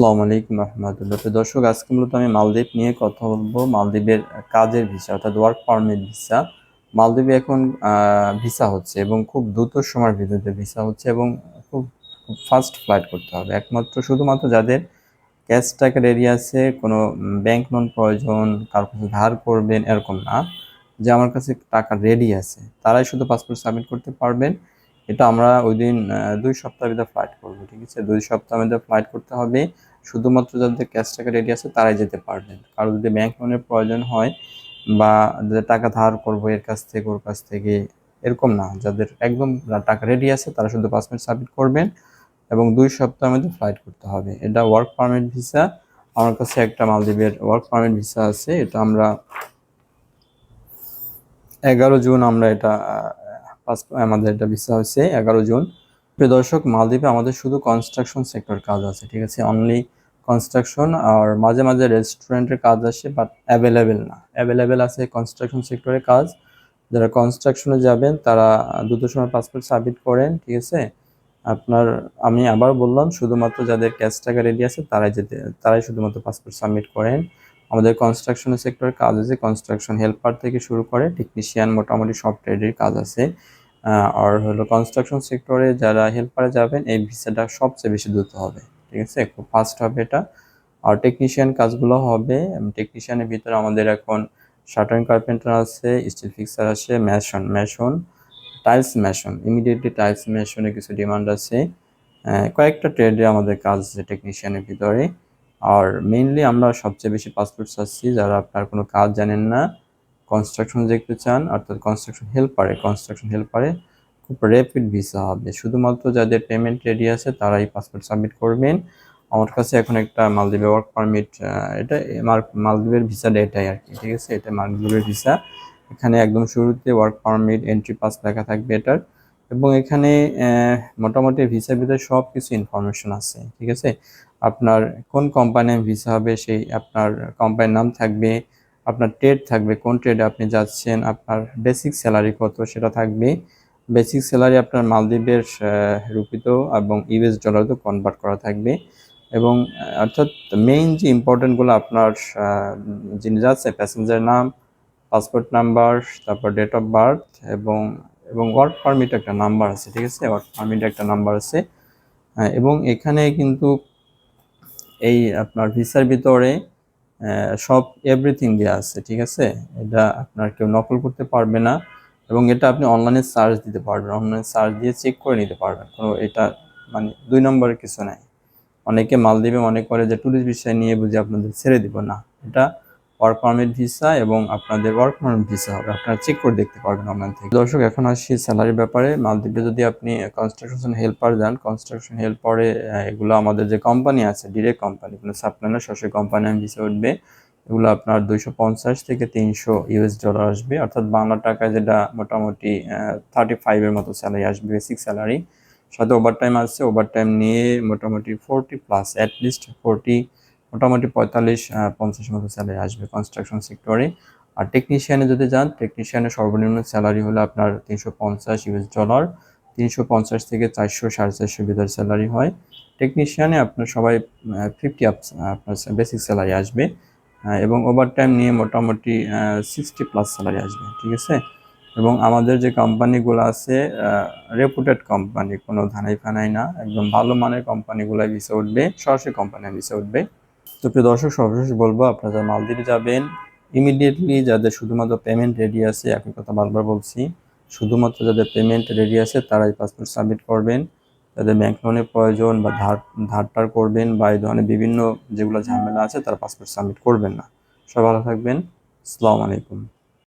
আসসালামু আলাইকুম রহমতুল্লাহ। তো দর্শক, আজকে মূলত আমি মালদ্বীপ নিয়ে কথা বলব মালদ্বীপের কাজের ভিসা, অর্থাৎ ওয়ার্ক পারমিট ভিসা। মালদ্বীপে এখন ভিসা হচ্ছে এবং খুব দ্রুত সময়ের ভিতরে ভিসা হচ্ছে এবং খুব ফাস্ট ফ্লাইট করতে হবে। একমাত্র শুধুমাত্র যাদের ক্যাশ টাকার এরিয়া আছে, কোনো ব্যাংক লোন প্রয়োজন, কারও কাছে ধার করবেন, এরকম না। যে আমার কাছে টাকা রেডি আছে, তারাই শুধু পাসপোর্ট সাবমিট করতে পারবেন। এটা আমরা ওই দিন দুই সপ্তাহ ভিতরে ফ্লাইট করব, ঠিক আছে? দুই সপ্তাহ ভিতরে ফ্লাইট করতে হবে। শুধুমাত্র যাদের ক্যাশ টাকা রেডি আছে, তারাই যেতে পারবেন। কারও যদি ব্যাংক লোনের প্রয়োজন হয় বা যাদের টাকা ধার করব এর কাছ থেকে, ওর কাছ থেকে, এরকম না। যাদের একদম টাকা রেডি আছে, তারা শুধু পাসপোর্ট সাবমিট করবেন এবং দুই সপ্তাহের মধ্যে ফ্লাইট করতে হবে। এটা ওয়ার্ক পারমিট ভিসা আমার কাছে একটা মালদ্বীপের ওয়ার্ক পারমিট ভিসা আছে। এটা আমরা এগারো জুন আমরা এটা আমাদের এটা ভিসা হচ্ছে এগারো জুন। প্রিয় দর্শক, মালদ্বীপে আমাদের শুধু কনস্ট্রাকশন সেক্টর কাজ আছে, ঠিক আছে? অনলি কনস্ট্রাকশন আর মাঝে মাঝে রেস্টুরেন্টের কাজ আসে বাট অ্যাভেলেবেল না। অ্যাভেলেবেল আছে কনস্ট্রাকশন সেক্টরের কাজ। যারা কনস্ট্রাকশনে যাবেন, তারা দ্রুত সময় পাসপোর্ট সাবমিট করেন, ঠিক আছে? আপনার, আমি আবার বললাম, শুধুমাত্র যাদের ক্যাশ টাকা রেডি আছে, তারাই যেতে, তারাই শুধুমাত্র পাসপোর্ট সাবমিট করেন। আমাদের কনস্ট্রাকশন সেক্টরের কাজ আছে কনস্ট্রাকশন হেল্পার থেকে শুরু করে টেকনিশিয়ান মোটামুটি সব ট্রেডের কাজ আছে। আর হলো কনস্ট্রাকশন সেক্টরে যারা হেল্পারে যাবেন, এই ভিসাটা সবচেয়ে বেশি দ্রুত হবে, ঠিক আছে? খুব ফাস্ট হবে এটা। আর টেকনিশিয়ান কাজগুলো হবে টেকনিশিয়ানের ভিতরে আমাদের এখন শাটারিং কার্পেন্টার আছে স্টিল ফিক্সার আছে mason mason tiles mason immediately tiles ম্যাশনের কিছু ডিমান্ড আছে। কয়েকটা ট্রেডে আমাদের কাজ আছে টেকনিশিয়ানের ভিতরে। আর মেইনলি আমরা সবচেয়ে বেশি পাসপোর্ট চাচ্ছি, যারা আপনার কোনো কাজ জানেন না কনস্ট্রাকশন দেখতে চান, অর্থাৎ কনস্ট্রাকশন হেল্পারে কনস্ট্রাকশন হেল্পারে খুব র্যাপিড ভিসা হবে। শুধুমাত্র যাদের পেমেন্ট রেডি আছে, তারাই পাসপোর্ট সাবমিট করবেন। আমার কাছে এখন একটা মালদ্বীপের ওয়ার্ক পারমিট এটা মালদ্বীপের ভিসাটা এটাই আর কি, ঠিক আছে? এটা মালদ্বীপের ভিসা এখানে একদম শুরুতে ওয়ার্ক পারমিট এন্ট্রি পাস লেখা থাকবে এটার। এবং এখানে মোটামুটি ভিসার ভিতরে সব কিছু ইনফরমেশন আছে, ঠিক আছে? আপনার কোন কোম্পানির ভিসা হবে, সেই আপনার কোম্পানির নাম থাকবে আপনার ট্রেড থাকবে, কোন ট্রেডে আপনি যাচ্ছেন, আপনার বেসিক স্যালারি কত সেটা থাকবে। বেসিক স্যালারি আপনার মালদ্বীপের রুপিত এবং ইউএস ডলারতে কনভার্ট করা থাকবে। এবং অর্থাৎ মেইন যে ইম্পর্টেন্টগুলো আপনার যিনি যাচ্ছে প্যাসেঞ্জার নাম পাসপোর্ট নাম্বার তারপর ডেট অফ বার্থ এবং এবং ওয়ার্ক পারমিট একটা নাম্বার আছে, ঠিক আছে? ওয়ার্ক পারমিট একটা নাম্বার আছে। এবং এখানে কিন্তু এই আপনার ভিসার ভিতরে সব এভরিথিং দেওয়া আছে, ঠিক আছে? এটা আপনার কেউ নকল করতে পারবে না এবং এটা আপনি অনলাইনে সার্চ দিতে পারবেন। অনলাইনে সার্চ দিয়ে চেক করে নিতে পারবেন। কোনো এটা মানে দুই নম্বরের কিছু নাই। অনেকে মালদ্বীপে মনে করে যে টুরিস্ট বিষয় নিয়ে বুঝে আপনাদের ছেড়ে দিব। না, এটা ওয়ার্ক পারমিট ভিসা এবং আপনাদের ওয়ার্ক পারমিট ভিসা হবে। আপনারা চেক করে দেখতে পারবেন অনলাইন থেকে। দর্শক, এখন আসছি স্যালারির ব্যাপারে। মালদ্বীপে যদি আপনি কনস্ট্রাকশন হেল্পার যান কনস্ট্রাকশন হেল্পারে এগুলো আমাদের যে কোম্পানি আছে ডিরেক্ট কোম্পানি কোনো সাপ্লাইনার সরাসরি কোম্পানি ভিসা উঠবে। এগুলো আপনার দুইশো পঞ্চাশ থেকে তিনশো ইউএস ডলার আসবে। অর্থাৎ বাংলা টাকায় যেটা মোটামুটি থার্টি ফাইভের মতো স্যালারি আসবে বেসিক স্যালারি সাথে ওভার টাইম আসছে ওভার টাইম নিয়ে মোটামুটি ফোরটি প্লাস অ্যাটলিস্ট ফোরটি মোটামুটি পঁয়তাল্লিশ পঞ্চাশ মতো স্যালারি আসবে কনস্ট্রাকশন সেক্টরে আর টেকনিশিয়ানে যদি যান টেকনিশিয়ানের সর্বনিম্ন স্যালারি হলো আপনার তিনশো পঞ্চাশ ইউএস ডলার তিনশো পঞ্চাশ থেকে চারশো, সাড়ে চারশো ভিতর স্যালারি হয়। টেকনিশিয়ানে আপনার সবাই ফিফটি আপ আপনার বেসিক স্যালারি আসবে। এবং ওভার টাইম নিয়ে মোটামুটি সিক্সটি প্লাস স্যালারি আসবে, ঠিক আছে? এবং আমাদের যে কোম্পানিগুলো আছে রেপুটেড কোম্পানি কোনো ধানাই ফানাই না, একদম ভালো মানের কোম্পানিগুলো ভিসা উঠবে, সরাসরি কোম্পানি ভিসা উঠবে। তো প্রিয় দর্শক, সর্বশেষ বলব, আপনারা যারা মালদ্বীপে যাবেন ইমিডিয়েটলি যাদের শুধুমাত্র পেমেন্ট রেডি আছে, একই কথা বারবার বলছি, শুধুমাত্র যাদের পেমেন্ট রেডি আছে, তারাই পাসপোর্ট সাবমিট করবেন। যাদের ব্যাংক লোনের প্রয়োজন বা ধার ধারটার করবেন বা এই ধরনের বিভিন্ন যেগুলো ঝামেলা আছে, তারা পাসপোর্ট সাবমিট করবেন না। সবাই ভালো থাকবেন। আসসালামু আলাইকুম।